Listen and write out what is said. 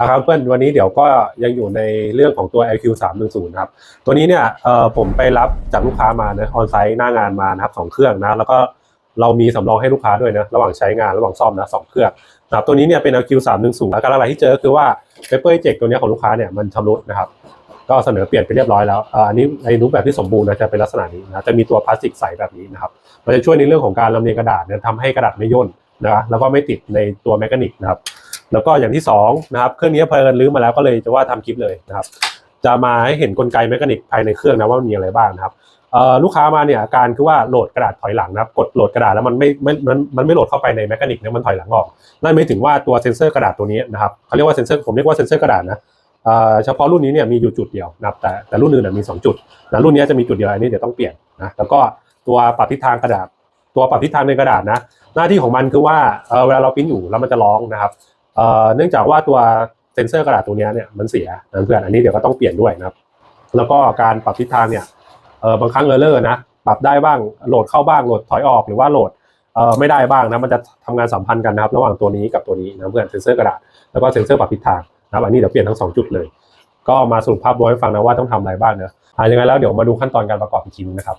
นะครับเพื่อนวันนี้เดี๋ยวก็ยังอยู่ในเรื่องของตัว LQ 3 1 0นะครับ ตัวนี้เนี่ยเอ่อผมไปรับจากลูกค้ามานะออนไซต์หน้างานมานะครับสองเครื่องนะแล้วก็เรามีสำรองให้ลูกค้าด้วยนะระหว่างใช้งานระหว่างซ่อมนะสองเครื่องนะครับตัวนี้เนี่ยเป็น LQ 3 1 0แล้วการอะไรที่เจอคือว่า Paper Eject ตัวเนี้ยของลูกค้าเนี่ยมันชำรุดนะครับก็เสนอเปลี่ยนไปเรียบร้อยแล้วอันนี้ในรูปแบบที่สมบูรณ์นะจะเป็นลักษณะนี้นะจะมีตัวพลาสติกใสแบบนี้นะครับมันจะช่วยในเรื่องของการลำเลียงกระดาษเนี่ยทำให้กระดาษไม่ย่นนะแล้วก็ไม่ติดในตัวแมกนิกนะครับ แล้วก็อย่างที่สองนะครับเครื่องนี้เพลินลื้อมาแล้วก็เลยจะว่าทำคลิปเลยนะครับ จะมาให้เห็นกลไกแมกกานิกภายในเครื่องนะว่ามันมีอะไรบ้างนะครับลูกค้ามาเนี่ยอาการคือว่าโหลดกระดาษถอยหลังนะครับกดโหลดกระดาษแล้วมันไม่ไม่มันมันไม่โหลดเข้าไปในแมกกานิกเนี่ยมันถอยหลังออกนั่นหมายถึงว่าตัวเซนเซอร์กระดาษตัวนี้นะครับเขาเรียกว่าเซนเซอร์ผมเรียกว่าเซนเซอร์กระดาษนะเฉพาะรุ่นนี้เนี่ยมีอยู่จุดเดียวนะครับแต่แต่รุ่นอื่นมีสองจุดนะรุ่นนี้จะมีจุดเดียวอันนี้เดี๋ยวต้องเปลี่ยนนะแล้วก็ตัวปรับทิศทางกระดาษ ตัวปรับทิศทางในกระดาษนะ หน้าที่ของมันคือว่าเวลาเราพิมพ์อยู่แล้วมันจะร้องนะครับ เนื่องจากว่าตัวเซนเซอร์กระดาษตัวนี้เนี่ยมันเสียนะเพื่อนอันนี้เดี๋ยวก็ต้องเปลี่ยนด้วยนะครับแล้วก็การปรับทิศทางเนี่ยบางครั้งเออร์เลอร์นะปรับได้บ้างโหลดเข้าบ้างโหลดถอยออกหรือว่าโหลดไม่ได้บ้างนะมันจะทำงานสัมพันธ์กันนะครับ ระหว่างตัวนี้กับตัวนี้นะเพื่อนเซนเซอร์กระดาษแล้วก็เซนเซอร์ปรับทิศทางนะครับอันนี้เดี๋ยวเปลี่ยนทั้งสองจุดเลย ก็มาสรุปภาพรวมให้ฟังนะว่าต้องทำอะไรบ้างเนอะอ่ายังไงแล้วเดี๋ยวมาดูขั้นตอนการประกอบอีกทีนึงนะครับ